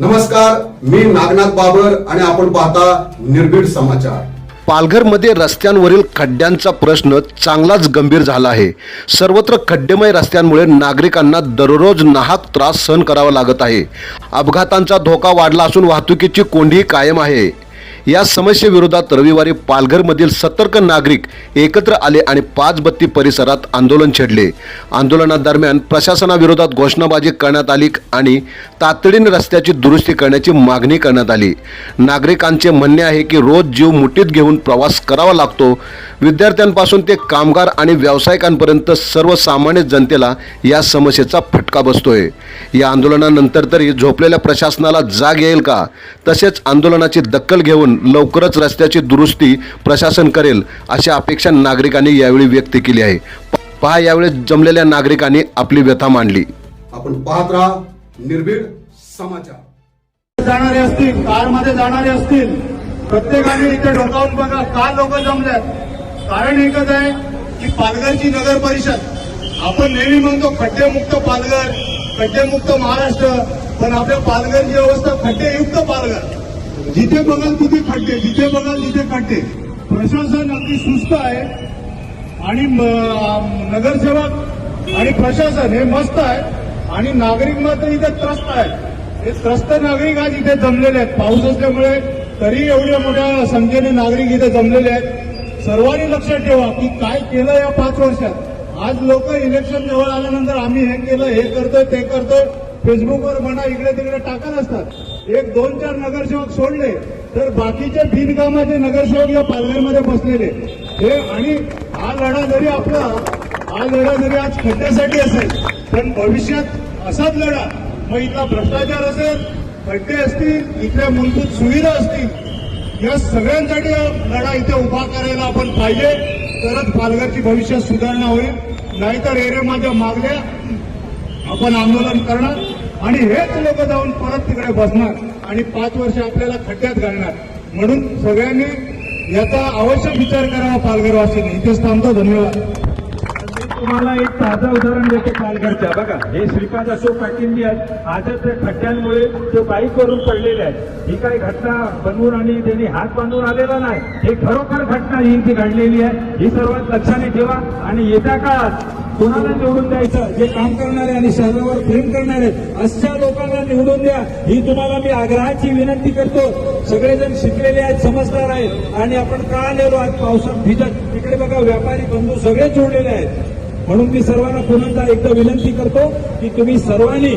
नमस्कार मी नागनाथ बाबर आणि आपण पाहता निर्भीड समाचार. पालघरमध्ये रस्त्यांवरील खड्ड्यांचा प्रश्न चांगलाच गंभीर झाला आहे. सर्वत्र खड्डेमय रस्त्यांमुळे नागरिकांना दररोज नाहक त्रास सहन करावा लागत आहे. अपघातांचा धोका वाढला असून वाहतुकीची कोंडी कायम आहे. या समस्येविरोधात रविवारी पालघरमधील सतर्क नागरिक एकत्र आले आणि पाच बत्ती परिसरात आंदोलन छेडले. आंदोलनादरम्यान प्रशासनाविरोधात घोषणाबाजी करण्यात आली आणि तातडीने रस्त्याची दुरुस्ती करण्याची मागणी करण्यात आली. नागरिकांचे म्हणणे आहे की रोज जीव मुठीत घेऊन प्रवास करावा लागतो. विद्यार्थ्यांपासून ते कामगार आणि व्यावसायिकांपर्यंत सर्वसामान्य जनतेला या समस्येचा फटका बसतोय. या आंदोलनानंतर तरी झोपलेल्या प्रशासनाला जाग येईल का? तसेच आंदोलनाची दखल घेऊन लवकरच रस्त्याची दुरुस्ती प्रशासन करेल अशी अपेक्षा नागरिकांनी यावेळी व्यक्त केली आहे. पहा यावेळी जमलेल्या नागरिकांनी आपली व्यथा मांडली. आपण पाहत राहा निर्भीड समाचार. जाणारे असतील कारमध्ये जाणारे असतील प्रत्येकाने इथे डोकावून बघा का लोक जमल्यात कारण एकच आहे की पालघरची नगर परिषद आपण नेहमी म्हणतो खड्डेमुक्त पालघर खड्डेमुक्त महाराष्ट्र पण आपल्या पालघरची अवस्था खड्डेयुक्त पालघर. जिथे बघाल तिथे खड्डे जिथे बघाल तिथे खड्डे प्रशासन अगदी सुस्त आहे. आणि नगरसेवक आणि प्रशासन हे मस्त आहे. आणि नागरिक मात्र इथे त्रस्त आहेत. हे त्रस्त नागरिक आज इथे जमलेले आहेत. पाऊस असल्यामुळे तरी एवढ्या मोठ्या संख्येने नागरिक इथे जमलेले आहेत. सर्वांनी लक्षात ठेवा की काय केलं या पाच वर्षात. आज लोक इलेक्शन जवळ आल्यानंतर आम्ही हे केलं हे करतोय ते करतोय. फेसबुकवर म्हणा इकडे तिकडे टाकत असतात. एक दोन चार नगरसेवक सोडले तर बाकीचे बिनकामाचे नगरसेवक या पालघरमध्ये बसलेले. हे आणि हा लढा जरी आपला हा लढा जरी आज खड्ड्यासाठी असेल पण भविष्यात असाच लढा. मग इथला भ्रष्टाचार असेल खड्डे असतील इथल्या मूलभूत सुविधा असतील या सगळ्यांसाठी हा लढा इथे उभा करायला आपण पाहिजे. तरच पालघरची भविष्यात सुधारणा होईल. नाहीतर एरे माझ्या मागल्या आपण आंदोलन करणार आणि हेच लोक जाऊन परत तिकडे बसणार. आणि पाच वर्ष आपल्याला खड्ड्यात घालणार. म्हणून सगळ्यांनी याचा आवश्यक विचार करावा पालघरवासींनी. इथेच थांबतो. धन्यवाद. तुम्हाला एक ताजं उदाहरण देतो पालघरच्या. बघा हे श्रीपाद अशोक पाटिंबी आहेत. आजच त्या खड्ड्यांमुळे ते बाईकवरून पडलेले आहेत. ही काही घटना बनवून आणि त्यांनी हात बांधून आलेला नाही. हे खरोखर घटना ही ती घडलेली आहे. ही सर्वात लक्षाने ठेवा. आणि येत्या काळात कोणाला निवडून द्यायचं? जे काम करणारे आणि शहरावर प्रेम करणारे अशा लोकांना निवडून द्या. ही तुम्हाला मी आग्रहाची विनंती करतो. सगळेजण शिकलेले आहेत समजदार आहेत. आणि आपण का आलेलो आज पावसात भिजत. तिकडे बघा व्यापारी बंधू सगळे जोडलेले आहेत. म्हणून मी सर्वांना पुन्हा एकदा विनंती करतो की तुम्ही सर्वांनी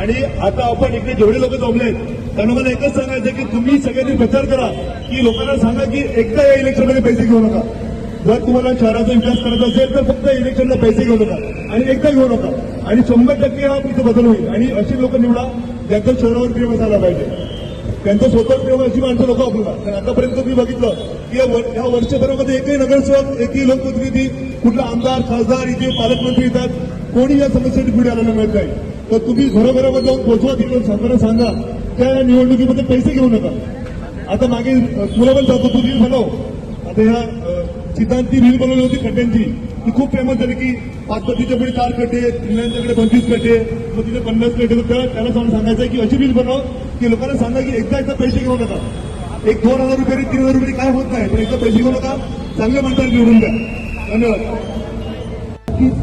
आणि आता आपण इकडे जेवढे लोक जमले त्यांना मला एकच सांगायचं की तुम्ही सगळ्यांनी प्रचार करा की लोकांना सांगा की एकदा या इलेक्शनमध्ये पैसे घेऊ नका. जर तुम्हाला शहराचा विकास करायचा असेल तर फक्त इलेक्शनला पैसे घेऊ नका आणि एकदा घेऊ नका. आणि शंभर टक्के हा इथे बदल होईल. आणि अशी लोक निवडा ज्यांचा शहरावर प्रेम असायला पाहिजे. त्यांचं स्वतः प्रेम अशी माणसं लोक आपल्याला. कारण आतापर्यंत मी बघितलं की या वर्षभरामध्ये एकही नगरसेवक एकही लोकप्रतिनिधी कुठला आमदार खासदार इथे पालकमंत्री येतात कोणी या समस्येसाठी पुढे आलेलं मिळत नाही. तर तुम्ही घरोघरावर जाऊन पोहोचवा तिकडून सांगताना सांगा. त्या या निवडणुकीमध्ये पैसे घेऊ नका. आता मागे तुला पण जातो तू रील बनव आता ह्या अ, सिद्धांती रील बनवली होती खड्ड्यांची. ती खूप फेमस झाली की पाच तिच्याकडे पुढे चार कटे निळ्यांच्याकडे पंचवीस कटे मग तिथे पन्नास कटे तर त्याला जाऊन सांगायचं की अशी रील बनव की लोकांना सांगा की एकदा एकदा पैसे घेऊ नका. एक दोन हजार रुपये तीन हजार रुपये काय होत नाही. पण एकदा पैसे घेऊ नका. चांगल्या माणसाला निवडून द्या. धन्यवाद. नक्कीच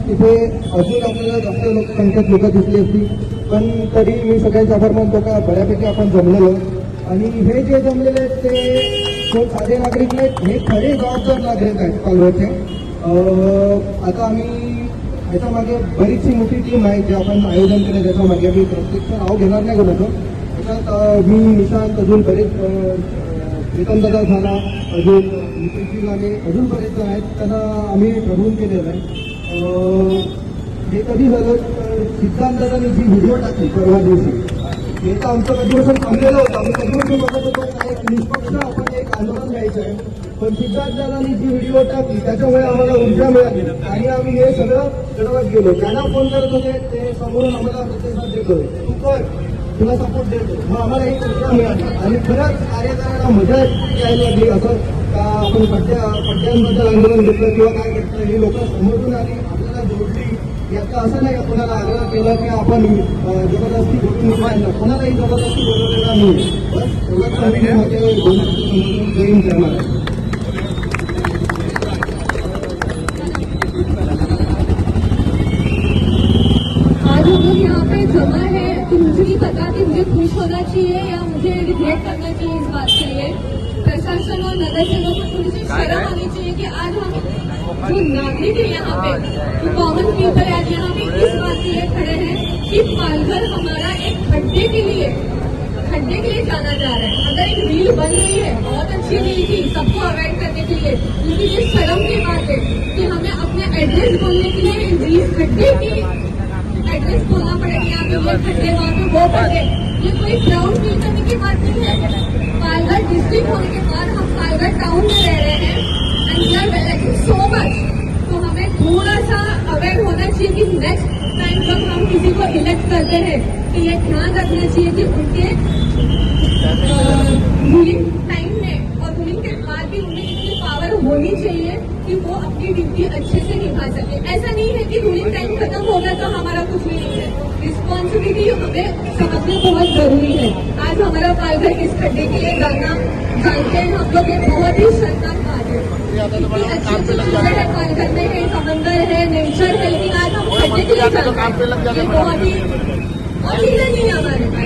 अजून आपल्याला जास्त लोकसंख्येत लोक दिसली असती पण तरी मी सगळ्यांचा आभार मानतो का? बऱ्यापैकी आपण जमलेलो आणि हे जे जमलेले आहेत ते कोण साधे नागरिक नाहीत हे खरे जबाबदार नागरिक आहेत पालघरचे. आता आम्ही ह्याच्या मागे बरीचशी मोठी टीम आहे जे आपण आयोजन केलं त्याच्यामागे. मी प्रत्यक्ष नाव घेणार नाही कोणाचं. त्याच्यात मी निशांत अजून बरेच प्रीतम दादा झाला अजून नितीनजी गाणे अजून बरेच आहेत त्यांना आम्ही ठरवून केलेलं आहे. हे कधी झालं तर सिद्धांतांनी जी व्हिडिओ टाकली परवा दिवशी हे तर आमचं कधीपासून थांबलेलं होतं. आम्ही कधीपासून बघत होतो एक निष्पक्ष आपण एक आंदोलन घ्यायचं आहे. पण सिद्धांतांनी जी व्हिडिओ टाकली त्याच्यामुळे आम्हाला ऊर्जा मिळाली. आणि आम्ही हे सगळं चढवत गेलो. त्यांना फोन करत होते ते समोरून आम्हाला प्रतिसाद देतो तू कर. तुला सपोर्ट देतो मग आम्हाला एक मिळाली आणि खरंच कार्य करायला मजा यायला लागली असं का आपण पट्ट्या पट्ट्यांबद्दल आंदोलन घेतलं किंवा काय घेतलं? ही लोक समोरून आली. आपल्याला जोडली. याचा असं नाही कोणाला आग्रह केला की आपण जबरदस्ती बोलून घेतला कोणालाही जबरदस्ती बोलवलेला नाही. बस एवढंच आम्ही करणार आहे आज हम लोग यहाँ पे जमा है तो मुझे नहीं पता कि मुझे होना चाहिए या मुझे रिग्रेट करना चाहिए इस बात के लिए प्रशासन और नगर सेवकों को थोड़ी सी शर्म आनी चाहिए कि आज हम जो नागरिक है यहाँ पे जो कॉमन पीपल आज एड्रेस बोलना पड़ेगा ये कोई प्राउड फील करने की बात नहीं है। पालघर डिस्ट्रिक्ट होने के बाद हम पालघर टाउन में रह रहे हैं and we are so much तो हमें थोड़ा सा अवेयर होना चाहिए कि नेक्स्ट टाइम जब हम किसी को इलेक्ट करते हैं तो ये ध्यान रखना चाहिए कि उनके टाइम होनी चाहिए कि वो अपनी ड्यूटी अच्छे से निभा सके। ऐसा नहीं है कि रूलिंग टाइम खत्म हो गया तो हमारा कुछ भी नहीं है। रिस्पॉन्सिबिलिटी हमें समझना बहुत ज़रूरी है। आज हमारा पालघर इस खड्डे के लिए जाना जानते हैं। हम लोग ये बहुत ही शर्मनाक है। अच्छी अच्छी चीज़ें पालघर में है समंदर है नेचर है लेकिन आज हम खड्डे के लिए बहुत ही और नहीं है हमारे पास।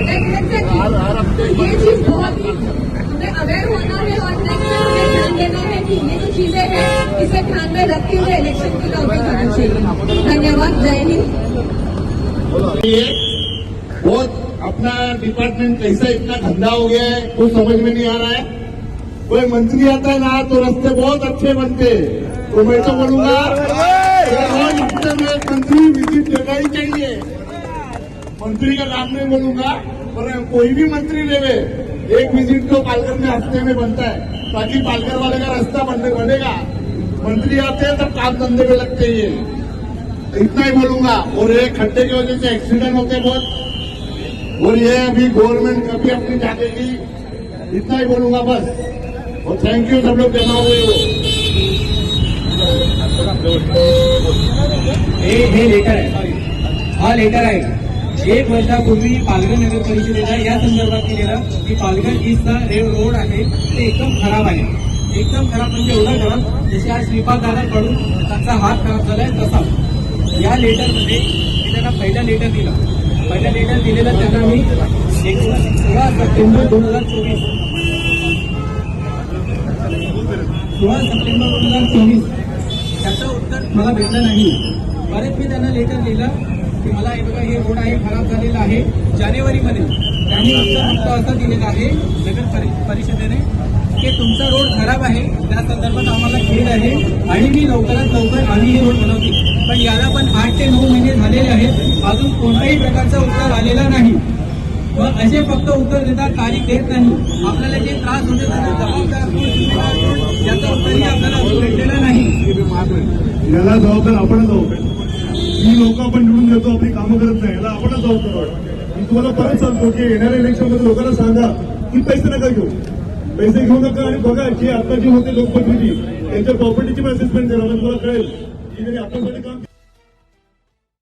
चाहिए धन्यवाद. जय हिंद. बहुत अपना डिपार्टमेंट कैसा इतना गंदा हो गया है कुछ समझ में नहीं आ रहा है। कोई मंत्री आता है ना तो रास्ते बहुत अच्छे बनते हैं। तो मैं तो बोलूँगा मंत्री विज़िट देना ही चाहिए। मंत्री का नाम नहीं बोलूँगा पर कोई भी मंत्री लेवे एक विज़िट तो पालघर में हफ़्ते में बनता है। ताकि पालघर वाले का रास्ता बनेगा। मंत्री आते हैं, तब काम धंधे में लगते ही है इतना ही बोलूँगा, और ये खड्डे की वजह से एक्सीडेंट होते हैं बहुत। और ये अभी गवर्नमेंट कभी अपनी जागेगी, इतना ही बोलूँगा बस। और थैंक यू सब लोग जमा हुए हो। हे हे लेटर आहे. हा लेटर आहे. एक वर्षापूर्वी पालघर नगर परिषदेला या संदर्भात की पालघर ईस्टचा रे रोड आहे, ते एकदम खराब आहे. एकदम खराब म्हणजे एवढा खराब जसे आज श्रीपाद दादाकडून त्यांचा हात खराब झालाय तसा. या लेटरमध्ये मी त्यांना पहिला लेटर दिलं. पहिला लेटर दिलेलं त्यांना मी एक सोळा सप्टेंबर दोन हजार चोवीस. सोळा सप्टेंबर दोन हजार चोवीस. त्याचं उत्तर मला भेटलं नाही. बरेच मी त्यांना लेटर लिहिलं की मला हे बघा हे रोड आहे खराब झालेला आहे. जानेवारीमध्ये त्यांनी उत्तर फक्त असं दिलेलं आहे नगर परि- परिषदेने. की तुमचा रोड खराब आहे त्या संदर्भात आम्हाला खेद आहे आणि मी लवकरात लवकर आम्ही हे रोड बनवते. पण याला पण आठ ते नऊ महिने झालेले आहेत. अजून कोणत्याही प्रकारचा उत्तर आलेला नाही. व असे फक्त उत्तर देतात तारीख देत नाही. आपल्याला जे त्रास होते त्याचा जबाबदार याचा उत्तरही आपल्याला अजून नाही. याला जबाबदार आपणच आहोत ही लोक आपण निवडून देतो आपली कामं करत नाही. याला आपणच जबाबदार आहोत मी तुम्हाला परत सांगतो की येणाऱ्या इलेक्शनमध्ये लोकांना सांगा की पैसे नका घेऊ. पैसे घेऊ नका आणि बघा जे आता जे होते लोकप्रतिनिधी त्यांच्या प्रॉपर्टीची असेसमेंट करा मला तुम्हाला कळेल. की त्यांनी आपल्यासाठी काम